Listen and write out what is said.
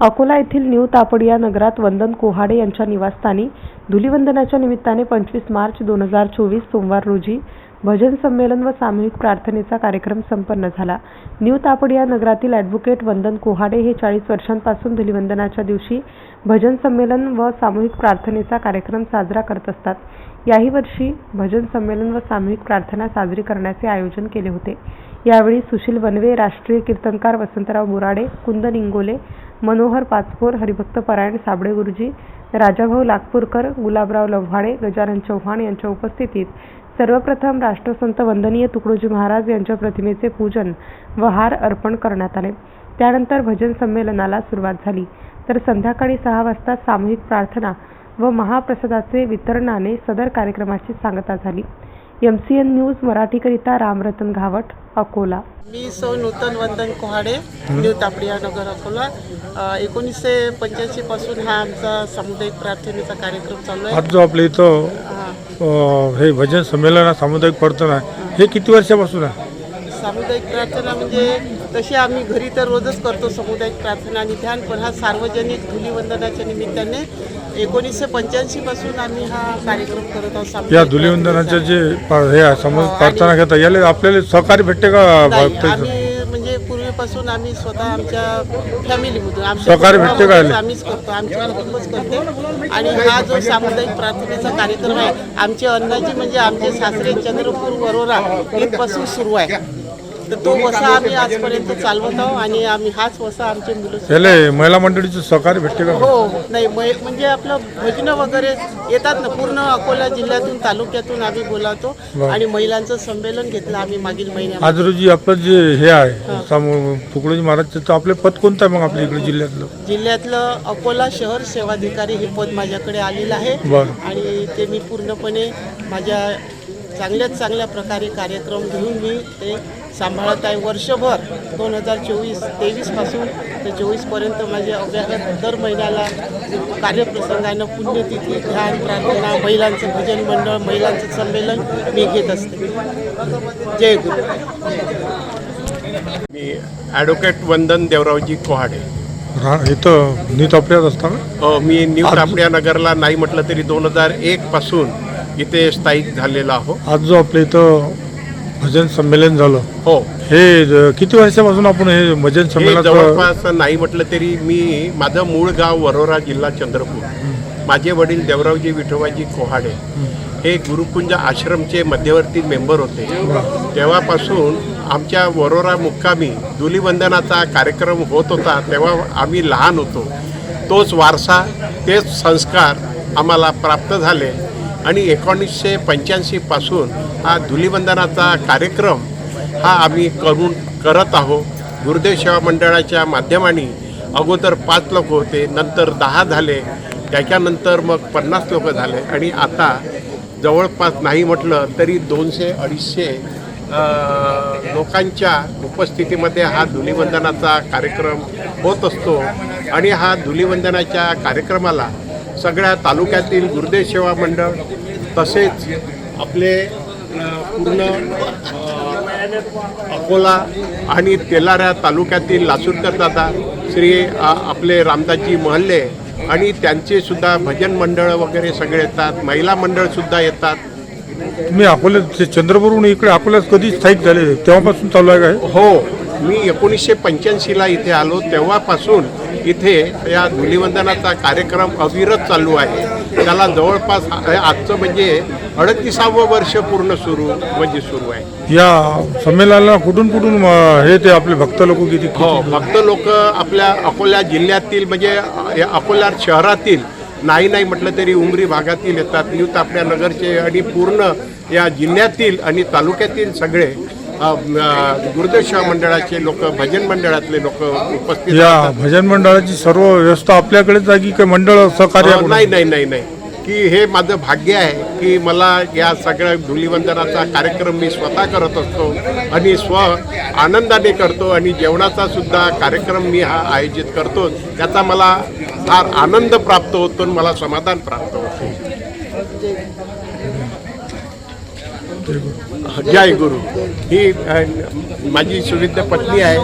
अकोला येथील न्यू तापडिया नगरात वंदन कोहाडे यांच्या निवासस्थानी धुलिवंदनाच्या निमित्ताने पंचवीस मार्च दोन हजार चोवीस सोमवार रोजी भजन संमेलन व सामूहिक प्रार्थनेचा कार्यक्रम संपन्न झाला. न्यू तापडिया नगरातील ॲडव्होकेट वंदन कोहाडे हे चाळीस वर्षांपासून धुलिवंदनाच्या दिवशी भजन संमेलन व सामूहिक प्रार्थनेचा कार्यक्रम साजरा करत असतात. याही वर्षी भजन संमेलन व सामूहिक प्रार्थना साजरी करण्याचे आयोजन केले होते. यावेळी सुशील वनवे राष्ट्रीय कीर्तनकार वसंतराव बोराडे कुंदन इंगोले मनोहर पाचपोर हरिभक्त परायण साबळे गुरुजी राजाभाऊ नागपूरकर गुलाबराव लव्हाडे गजानन चव्हाण यांच्या उपस्थितीत सर्वप्रथम राष्ट्रसंत वंदनीय तुकडोजी महाराज यांच्या प्रतिमेचे पूजन व हार अर्पण करण्यात आले. त्यानंतर भजन संमेलनाला सुरुवात झाली. तर संध्याकाळी सहा वाजता सामूहिक प्रार्थना व महाप्रसादाचे वितरणाने सदर कार्यक्रमाची सांगता झाली. एम सी एन न्यूज मराठीकरिता रामरतन घावट अकोला. मी सौ नूतन वंदन कोहाडे न्यू तापडिया नगर अकोला. एकोणीसशे पंच्याऐंशी पासून हा आमचा सामुदायिक प्रार्थनेचा कार्यक्रम चालू आहे. आज जो आपल्या इथं हा, हे भजन संमेलन आहे, सामुदायिक प्रार्थना आहे हे किती वर्षापासून आहे सामुदायिक प्रार्थना म्हणजे तशी आम्ही घरी तर रोजच करतो सामुदायिक प्रार्थना आणि ध्यान पण हा सार्वजनिक धुलीवंदनाच्या निमित्ताने एकोणीसशे पंच्याऐंशी पासून आम्ही हा कार्यक्रम करत आहोत या सामुदायिक धुलिवंदनाचे प्रार्थनेचा. जे पा- हे आहे, सामूहिक हो, प्रार्थना घेता याला आपल्याला सहकार्य भेटते का नाही, भक्ताचं? आम्ही पूर्वीपासून आम्ही स्वतः आमच्या फॅमिलीमधून आमच्या भेटते का? आम्हीच करतो आमची कुटुंबच करते आणि हा जो सामुदायिक प्रार्थनेचा कार्यक्रम आहे आमचे अन्नाजी म्हणजे आमचे सासरे चंद्रपूर वरोरा इथपासून सुरू आहे तो वसा आम्ही आजपर्यंत चालवत आहोत आणि आम्ही हाच वसा आमचे मुलं याला महिला मंडळीचं सहकार्य भेटते का? हो नाही मै- म्हणजे आपलं भजनं वगैरे येतात ना पूर्ण अकोला जिल्ह्यातून तालुक्यातून आम्ही बोलावतो. आणि महिलांचं संमेलन घेतलं आम्ही मागील महिन्यात आज रोजी आपलं जे हे आहे सामू तुकडोजी महाराजचं तर आपलं पद कोणतं आहे मग आपल्या इकडे जिल्ह्यातलं? जिल्ह्यातलं अकोला शहर सेवाधिकारी हे पद माझ्याकडे आलेलं आहे. बरं. आणि ते मी पूर्णपणे माझ्या चांगल्यात चांगल्या प्रकारे कार्यक्रम घेऊन मी ते सांभाळत आहे. वर्षभर दोन हजार चोवीस तेवीसपासून ते चोवीसपर्यंत माझे अभ्यागत दर महिन्याला कार्यप्रसंगानं पुण्यतिथी ध्यान प्रार्थना महिलांचं भजन मंडळ महिलांचं संमेलन मी घेत असते. जय गुरु. मी ॲडव्होकेट वंदन देवरावजी कोहाडे. इथं नीत आपल्यात असता का? अ, मी न्यू तापडिया नगरला नाही म्हटलं तरी दोन हजार एक पासून इथे स्थायिक झालेलो आहो. आज जो आपल्या इथं भजन संमेलन झालं. हो. हे ज- किती वर्षापासून आपण हे भजन हे संमेलन जवळपास नाही म्हटलं तरी मी माझं मूळ गाव वरोरा जिल्हा चंद्रपूर. माझे वडील देवरावजी विठोबाजी कोहाडे. हे गुरुकुंज आश्रमचे मध्यवर्ती मेंबर होते. तेव्हापासून आमच्या वरोरा मुक्कामी धुलीवंदनाचा कार्यक्रम होत होता. तेव्हा आम्ही लहान होतो. तोच वारसा तेच संस्कार आम्हाला प्राप्त झाले. आणि एकोणीसशे पंच्याऐंशीपासून हा धुलीवंदनाचा कार्यक्रम हा आम्ही करून करत आहोत. गुरुदेव सेवा मंडळाच्या माध्यमाने अगोदर पाच लोक होते नंतर दहा झाले त्याच्यानंतर मग पन्नास लोक झाले आणि आता जवळपास नाही म्हटलं तरी दोनशे अडीचशे लोकांच्या उपस्थितीमध्ये हा धुलीवंदनाचा कार्यक्रम होत असतो. आणि हा धुलीवंदनाच्या कार्यक्रमाला सगळ्या तालुक्यातील गुरुदेव सेवा मंडळ तसेच आपले पूर्ण अकोला आणि तेलाऱ्या तालुक्यातील लासूरकर दादा श्री आपले रामदासजी महल्ले आणि त्यांचे सुद्धा भजन मंडळ वगैरे सगळे येतात महिला मंडळ सुद्धा येतात तुम्ही अकोला ते चंद्रपूरहून इकडे अकोल्यात कधी स्थायिक झाले तेव्हापासून चालू आहे का? हो मी एकोणीसशे पंच्याऐंशीला इथे आलो तेव्हापासून इथे या धुलीवंदनाचा कार्यक्रम अविरत चालू आहे. त्याला जवळपास आजचं म्हणजे अडतीसावं वर्ष पूर्ण सुरू म्हणजे सुरू आहे. या संमेलनाला कुठून कुठून हे ते आपले भक्त लोक किती हो फक्त लोक आपल्या अकोला जिल्ह्यातील म्हणजे या अकोला शहरातील नाही नाही म्हटलं तरी उमरी भागातील येतात. न्यू तापड्या नगरचे आणि पूर्ण या जिल्ह्यातील आणि तालुक्यातील सगळे सेवा मंडळाचे लोक भजन मंडळातले लोक उपस्थित या. भजन मंडळाची सर्व व्यवस्था आपल्याकडेच आहे की काही मंडळ सहकार्य नाही नाही नाही नाही. की हे माझं भाग्य आहे की मला या सगळ्या धुलीवंदनाचा कार्यक्रम मी स्वतः करत असतो आणि स्व आनंदाने करतो आणि जेवणाचा सुद्धा कार्यक्रम मी हा आयोजित करतो. त्याचा मला फार आनंद प्राप्त होतो आणि मला समाधान प्राप्त होते. जय गुरु. ही माझी सुविद्य पत्नी आहे.